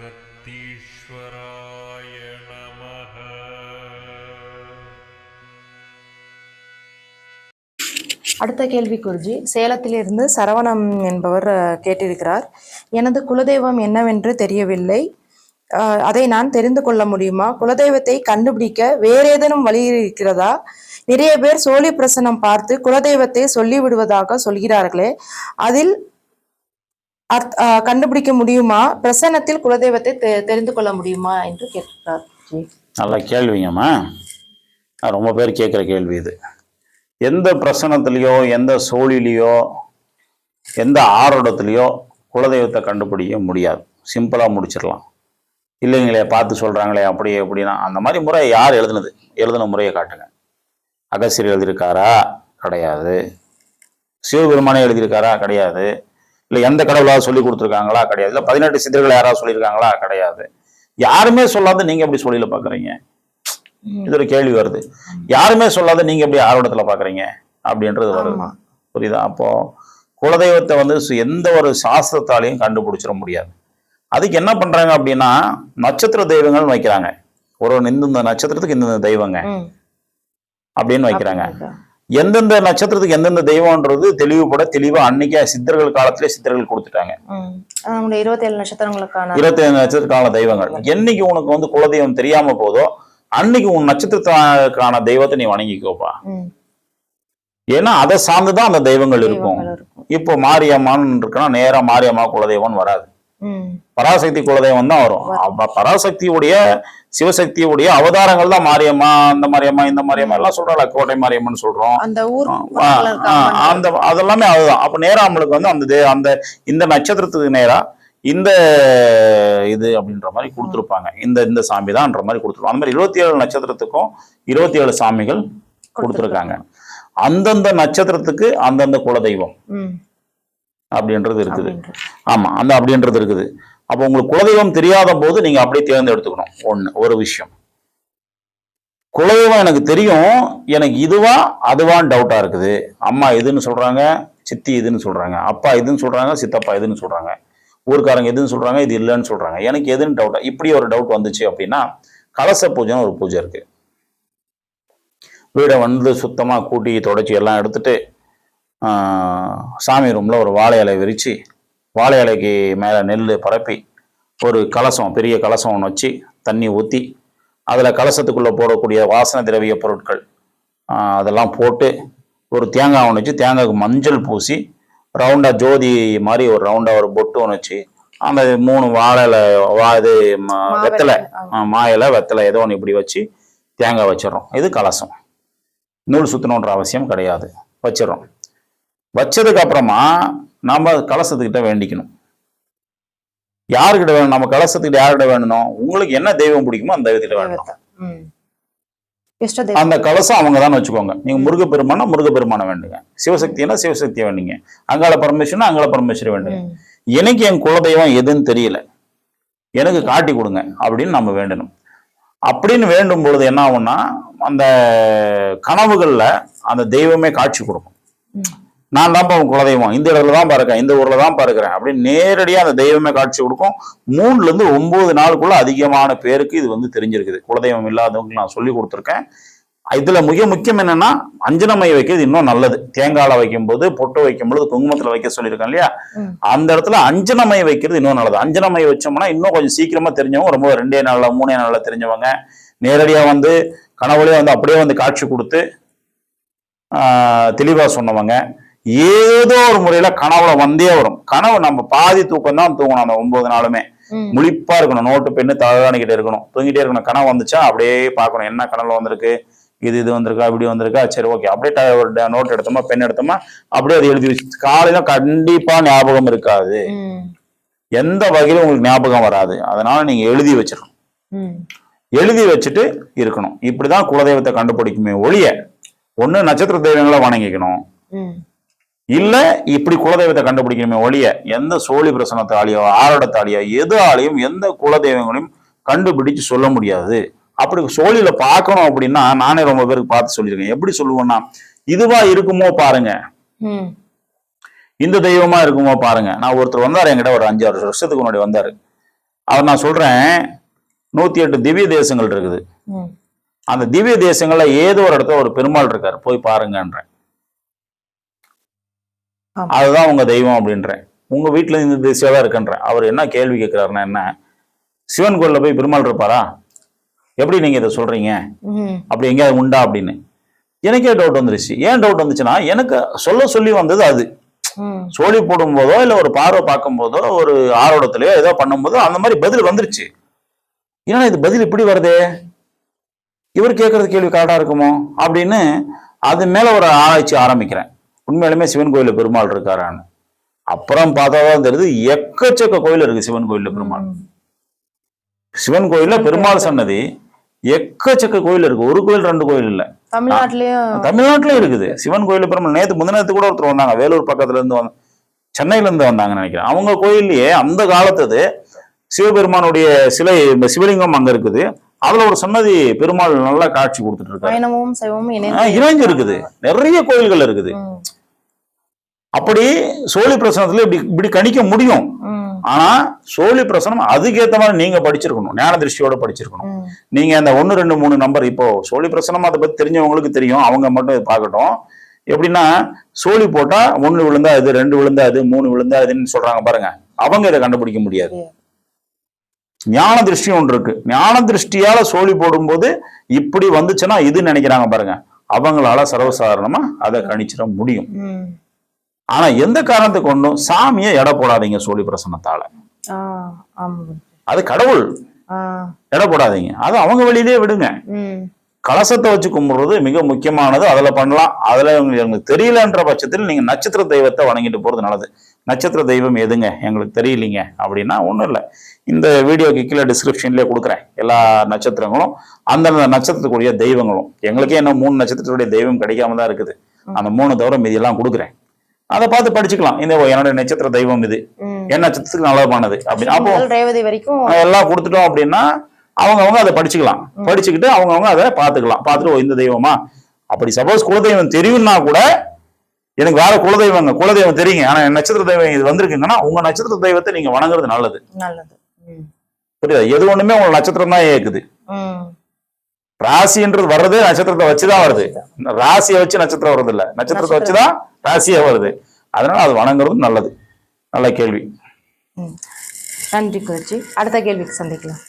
அகத்தீஸ்வராய நமः அடுத்த கேள்வி குருஜி சேலத்திலிருந்து சரவணம் என்பவர் கேட்டிருக்கிறார். எனது குலதெய்வம் என்னவென்று தெரியவில்லை. அஹ், அதை நான் தெரிந்து கொள்ள முடியுமா? குலதெய்வத்தை கண்டுபிடிக்க வேற ஏதேனும் வழி இருக்கிறதா? நிறைய பேர் சோழி பிரசனம் பார்த்து குலதெய்வத்தை சொல்லிவிடுவதாக சொல்கிறார்களே. அதில் கண்டுபிடிக்க முடியுமா? பிரசன்னத்தில் குலதெய்வத்தை தெ- தெரிந்து கொள்ள முடியுமா என்று கேட்டார் நல்ல கேள்விங்கம்மா. ரொம்ப பேர் கேட்குற கேள்வி இது. எந்த பிரசனத்துலேயோ எந்த சோழிலையோ எந்த ஆரோடத்துலேயோ குலதெய்வத்தை கண்டுபிடிக்க முடியாது. சிம்பிளாக முடிச்சிடலாம். இல்லைங்களே பார்த்து சொல்கிறாங்களே அப்படியே எப்படின்னா அந்த மாதிரி முறை யார் எழுதுனது? எழுதின முறையை காட்டுங்க. அகசியர் எழுதியிருக்காரா? கிடையாது. சிவபெருமானே எழுதியிருக்காரா? கிடையாது. இல்லை எந்த கடவுளாவது சொல்லி கொடுத்துருக்காங்களா? கிடையாது. இல்லை பதினெட்டு சித்தர்கள் யாராவது சொல்லியிருக்காங்களா? கிடையாது. யாருமே சொல்லாத நீங்க எப்படி சொல்லியில பாக்குறீங்க? ம். இது ஒரு கேள்வி வருது. யாருமே சொல்லாத நீங்க எப்படி ஆர்வத்துல பாக்குறீங்க? அப்படின்றது வருது. ஆமா. புரியுதா? அப்போ குலதெய்வத்தை வந்து எந்த ஒரு சாஸ்திரத்தாலையும் கண்டுபிடிச்சிட முடியாது. அதுக்கு என்ன பண்றாங்க அப்படின்னா நட்சத்திர தெய்வங்கள் வைக்கிறாங்க. ஒரு இந்தந்த நட்சத்திரத்துக்கு இந்தந்த தெய்வங்க. அப்படின்னு வைக்கிறாங்க? எந்தெந்த நட்சத்திரத்துக்கு எந்தெந்த தெய்வம்ன்றது தெளிவுபட தெளிவா அன்னைக்கே சித்தர்கள் காலத்திலே சித்தர்கள் கொடுத்துட்டாங்க. இருபத்தி ஏழு நட்சத்திரங்களுக்கான இருபத்தி நட்சத்திரக்கான தெய்வங்கள். என்னைக்கு உனக்கு வந்து குலதெய்வம் தெரியாம போதோ அன்னைக்கு உன் நட்சத்திரத்துக்கான தெய்வத்தை நீ வணங்கிக்கோப்பா. ஏன்னா அதை சார்ந்துதான் அந்த தெய்வங்கள் இருக்கும். இப்போ மாரியம்மான்னு இருக்குன்னா நேரா மாரியம்மா குலதெய்வம் வராது. பராசக்தி குலதெய்வம் தான் வரும். அப்ப பராசக்தியுடைய சிவசக்தியுடைய அவதாரங்கள் தான் மாரியம்மா அந்த மாரியம்மா இந்த மாரியம்மா எல்லாம் சொல்றாங்க கோட்டை மாரியம்மன் சொல்றோம். அந்த அதெல்லாமே அதுதான். அப்ப நேரா நம்மளுக்கு வந்து அந்த அந்த இந்த நட்சத்திரத்துக்கு நேரா இந்த இது அப்படின்ற மாதிரி கொடுத்துருப்பாங்க. இந்த இந்த சாமி தான்ன்ற மாதிரி கொடுத்துருப்பாங்க. அந்த மாதிரி இருபத்தி ஏழு நட்சத்திரத்துக்கும் இருபத்தி ஏழு சாமிகள் கொடுத்துருக்காங்க. அந்தந்த நட்சத்திரத்துக்கு அந்தந்த குலதெய்வம். அப்படின்றது இருக்குது. ஆமா அந்த அப்படின்றது இருக்குது. அப்போ உங்களுக்கு குலதெய்வம் தெரியாத போது நீங்க அப்படியே தேர்ந்தெடுத்துக்கணும். ஒன்று ஒரு விஷயம். குலதெய்வம் எனக்கு தெரியும் எனக்கு இதுவா அதுவான்னு டவுட்டாக இருக்குது. அம்மா இதுன்னு சொல்கிறாங்க சித்தி இதுன்னு சொல்கிறாங்க அப்பா இதுன்னு சொல்கிறாங்க சித்தப்பா இதுன்னு சொல்கிறாங்க ஊர்க்காரங்க எதுன்னு சொல்கிறாங்க இது இல்லைன்னு சொல்கிறாங்க எனக்கு எதுன்னு டவுட் இப்படி ஒரு டவுட் வந்துச்சு அப்படின்னா கலச பூஜைன்னு ஒரு பூஜை இருக்கு. வீடை வந்து சுத்தமாக கூட்டி தொடச்சி எல்லாம் எடுத்துட்டு சாமி ரூமில் ஒரு வாழை இலை விரித்து வாழை இலைக்கு மேலே நெல் பரப்பி ஒரு கலசம் பெரிய கலசம் ஒன்று வச்சு தண்ணி ஊற்றி அதில் கலசத்துக்குள்ளே போடக்கூடிய வாசனை திரவிய பொருட்கள் அதெல்லாம் போட்டு ஒரு தேங்காய் ஒன்று வச்சு தேங்காய்க்கு மஞ்சள் பூசி ரவுண்டாக ஜோதி மாதிரி ஒரு ரவுண்டாக ஒரு பொட்டு ஒன்று வச்சு அந்த மூணு வாழை இலை வா இது வெத்தலை மா இலை வெத்தலை ஏதோ ஒன்று இப்படி வச்சு தேங்காய் வச்சிடறோம். இது கலசம். நூல் சுத்தணுன்ற அவசியம் கிடையாது. வச்சிடறோம். வச்சதுக்கு அப்புறமா நம்ம கலசத்துக்கிட்ட வேண்டிக்கணும். யாருக்கிட்ட வேணும்? நம்ம கலசத்துக்கிட்ட யார்கிட்ட வேணும் உங்களுக்கு என்ன தெய்வம் பிடிக்குமோ அந்த தெய்வத்திட்ட வேணும். அந்த கலசம் அவங்க தான் வச்சுக்கோங்க. நீங்க முருகப்பெருமானா முருகப்பெருமானை வேண்டுங்க. சிவசக்தினா சிவசக்தியை வேண்டுங்க. அங்காள பரமேஸ்வரனா அங்காள பரமேஸ்வரி வேண்டுங்க. எனக்கு என் குலதெய்வம் எதுன்னு தெரியல. எனக்கு காட்டி கொடுங்க அப்படின்னு நம்ம வேண்டணும். அப்படின்னு வேண்டும் பொழுது என்ன ஆகும்னா அந்த கனவுகள்ல அந்த தெய்வமே காட்சி கொடுக்கும். நான் தான் உன் குலதெய்வம். இந்த இடத்துல தான் பாருக்கேன் இந்த ஊர்ல தான் பாருக்கிறேன் அப்படின்னு நேரடியா அந்த தெய்வமே காட்சி கொடுக்கும். மூணுல இருந்து ஒன்பது நாளுக்குள்ள அதிகமான பேருக்கு இது வந்து தெரிஞ்சிருக்குது. குலதெய்வம் இல்லாதவங்களுக்கு நான் சொல்லி கொடுத்துருக்கேன். இதுல மிக முக்கியம் என்னன்னா அஞ்சனமை வைக்கிறது இன்னும் நல்லது. தேங்காயில வைக்கும்போது பொட்டு வைக்கும்போது குங்குமத்துல வைக்க சொல்லியிருக்கேன் இல்லையா. அந்த இடத்துல அஞ்சனமை வைக்கிறது இன்னும் நல்லது. அஞ்சனமை வச்சோம்னா இன்னும் கொஞ்சம் சீக்கிரமா தெரிஞ்சவங்க ரொம்ப ரெண்டே நாள்ல மூணே நாள்ல தெரிஞ்சவங்க நேரடியா வந்து கனவுலயே வந்து அப்படியே வந்து காட்சி கொடுத்து ஆஹ், தெளிவா சொன்னவங்க. ஏதோ ஒரு முறையில கனவுல வந்தே வரும். கனவு நம்ம பாதி தூக்கம் தான் தூங்கணும் அந்த ஒன்பது நாளுமே. முழிப்பா இருக்கணும். நோட்டு பெண்ணு தகவணிக்கிட்டே இருக்கணும். தூங்கிட்டே இருக்கணும். கனவு வந்துச்சா அப்படியே பார்க்கணும். என்ன கனவுல வந்திருக்கு? இது இது வந்திருக்கா இப்படி வந்திருக்கா? சரி ஓகே. அப்படியே ஒரு நோட் எடுத்தோமா பென் எடுத்தோமா அப்படியே அதை எழுதி வச்சு காலையில கண்டிப்பா ஞாபகம் இருக்காது. எந்த வகையிலும் உங்களுக்கு ஞாபகம் வராது. அதனால நீங்க எழுதி வச்சிடணும். எழுதி வச்சுட்டு இருக்கணும். இப்படிதான் குலதெய்வத்தை கண்டுபிடிக்குமே ஒழிய ஒண்ணு நட்சத்திர தெய்வங்களை வணங்கிக்கணும். இல்ல இப்படி குலதெய்வத்தை கண்டுபிடிக்கணுமே ஒழிய எந்த சோழி பிரசனத்தாலேயோ ஆரோடத்தாலேயோ எது ஆலையும் எந்த குலதெய்வங்களையும் கண்டுபிடிச்சு சொல்ல முடியாது. அப்படி சோழியில பார்க்கணும் அப்படின்னா நானே ரொம்ப பேருக்கு பார்த்து சொல்லியிருக்கேன். எப்படி சொல்லுவேன்னா இதுவா இருக்குமோ பாருங்க. இந்த தெய்வமா இருக்குமோ பாருங்க. நான் ஒருத்தர் வந்தாரு என்கிட்ட ஒரு அஞ்சாறு வருஷத்துக்கு முன்னாடி வந்தாரு. அவர் நான் சொல்றேன் நூத்தி எட்டு திவ்ய தேசங்கள் இருக்குது. அந்த திவ்ய தேசங்கள்ல ஏதோ ஒரு இடத்துல ஒரு பெருமாள் இருக்காரு. போய் பாருங்கன்றேன். அதுதான் உங்க தெய்வம் அப்படின்றேன். உங்க வீட்டுல இந்த திசையா தான் இருக்குன்றேன் அவர் என்ன கேள்வி கேட்கிறாருன்னா என்ன? சிவன் கோயில்ல போய் பெருமாள் இருப்பாரா? எப்படி நீங்க இதை சொல்றீங்க? அப்படி எங்கேயாவது உண்டா அப்படின்னு. எனக்கே டவுட் வந்துருச்சு. ஏன் டவுட் வந்துச்சுன்னா எனக்கு சொல்ல சொல்லி வந்தது அது. சோழி போடும் போதோ இல்ல ஒரு பார்வை பார்க்கும் போதோ ஒரு ஆரோடத்திலயோ ஏதோ பண்ணும்போதோ அந்த மாதிரி பதில் வந்துருச்சு. ஏன்னா இது பதில் இப்படி வருதே? இவர் கேட்கறது கேள்வி கரெக்டா இருக்குமோ? அப்படின்னு அது மேல ஒரு ஆராய்ச்சி ஆரம்பிக்கிறேன். உண்மையிலுமே சிவன் கோயில்ல பெருமாள் இருக்காரான்னு அப்புறம் பார்த்தாதான் தெரியுது எக்கச்சக்க கோயில் இருக்கு சிவன் கோயில்ல பெருமாள். சிவன் கோயில்ல பெருமாள் சன்னதி எக்கச்சக்க கோயில் இருக்கு. ஒரு கோயில் ரெண்டு கோயில் இல்ல. தமிழ்நாட்டிலயும் தமிழ்நாட்டிலும் இருக்குது. சிவன் கோயில் பெருமாள் நேத்து முந்தினத்து கூட ஒருத்தர் வந்தாங்க. வேலூர் பக்கத்துல இருந்து வந்த சென்னையில இருந்து வந்தாங்கன்னு நினைக்கிறேன். அவங்க கோயில்லயே அந்த காலத்தது சிவபெருமானுடைய சிலை இந்த சிவலிங்கம் அங்க இருக்குது. அதுல ஒரு சன்னதி பெருமாள் நல்லா காட்சி கொடுத்துட்டு இருக்காரு. இணைஞ்சு இருக்குது நிறைய கோயில்கள் இருக்குது. அப்படி சோழி பிரசனத்துல இப்படி இப்படி கணிக்க முடியும். ஆனா சோழி பிரசனம் அதுக்கேத்த மாதிரி நீங்க படிச்சிருக்கணும். ஞான திருஷ்டியோட படிச்சிருக்கணும். நீங்க அந்த ஒன்னு ரெண்டு மூணு நம்பர் இப்போ சோழி பிரசனம் அதை பத்தி தெரிஞ்சவங்களுக்கு தெரியும். அவங்க மட்டும் இதை பார்க்கட்டும். எப்படின்னா சோழி போட்டா ஒண்ணு விழுந்தா அது ரெண்டு விழுந்தா அது மூணு விழுந்தா அதுன்னு சொல்றாங்க பாருங்க. அவங்க இதை கண்டுபிடிக்க முடியாது. ஞான திருஷ்டி ஒன்று இருக்கு. ஞான திருஷ்டியால சோழி போடும்போது இப்படி வந்துச்சுன்னா இது நினைக்கிறாங்க பாருங்க. அவங்களால சர்வசாதாரணமா அதை கணிச்சிட முடியும். ஆனா எந்த காரணத்தை கொண்டும் சாமியை எடை போடாதீங்க சோழி பிரசனத்தால. அது கடவுள். எடை போடாதீங்க. அது அவங்க வெளியிலேயே விடுங்க. கலசத்தை வச்சு கும்பிடுறது மிக முக்கியமானது. அதுல பண்ணலாம். அதுல எங்களுக்கு தெரியலன்ற பட்சத்தில் நீங்க நட்சத்திர தெய்வத்தை வணங்கிட்டு போறது நல்லது. நட்சத்திர தெய்வம் எதுங்க? எங்களுக்கு தெரியலீங்க அப்படின்னா ஒண்ணும் இல்லை. இந்த வீடியோக்கு கீழே டிஸ்கிரிப்ஷன்லயே கொடுக்குறேன். எல்லா நட்சத்திரங்களும் அந்தந்த நட்சத்திரத்துக்குரிய தெய்வங்களும். எங்களுக்கே இன்னும் மூணு நட்சத்திரத்துடைய தெய்வம் கிடைக்காம தான் இருக்குது. அந்த மூணு தவிர மீதி எல்லாம் கொடுக்குறேன். அதை பார்த்து படிச்சுக்கலாம். இந்த ஓ, என்னுடைய நட்சத்திர தெய்வம் இது. என் நட்சத்திரத்துக்கு நல்லதானது அப்படின்னு அப்போ ரேவதி வரைக்கும் எல்லாம் கொடுத்துட்டோம் அப்படின்னா அவங்கவங்க அதை படிச்சுக்கலாம். படிச்சுக்கிட்டு அவங்கவங்க அதை பார்த்துக்கலாம். பார்த்துட்டு இந்த தெய்வமா? அப்படி சப்போஸ் குலதெய்வம் தெரியும்னா கூட எனக்கு வேற குலதெய்வங்க குலதெய்வம் தெரியுங்க. ஆனா என் நட்சத்திர தெய்வம் இது வந்திருக்குங்கன்னா உங்க நட்சத்திர தெய்வத்தை நீங்க வணங்குறது நல்லது. நல்லது. புரியுதா? எது ஒண்ணுமே உங்க நட்சத்திரம் தான் ஏக்குது. ராசின்றது வர்றது நட்சத்திரத்தை வச்சுதான் வருது. ராசியை வச்சு நட்சத்திரம் வருது இல்ல நட்சத்திரத்தை வச்சுதான் ராசியே வருது. அதனால அது வணங்குறது நல்லது. நல்ல கேள்வி. நன்றி குருஜி. அடுத்த கேள்விக்கு சந்திக்கலாம்.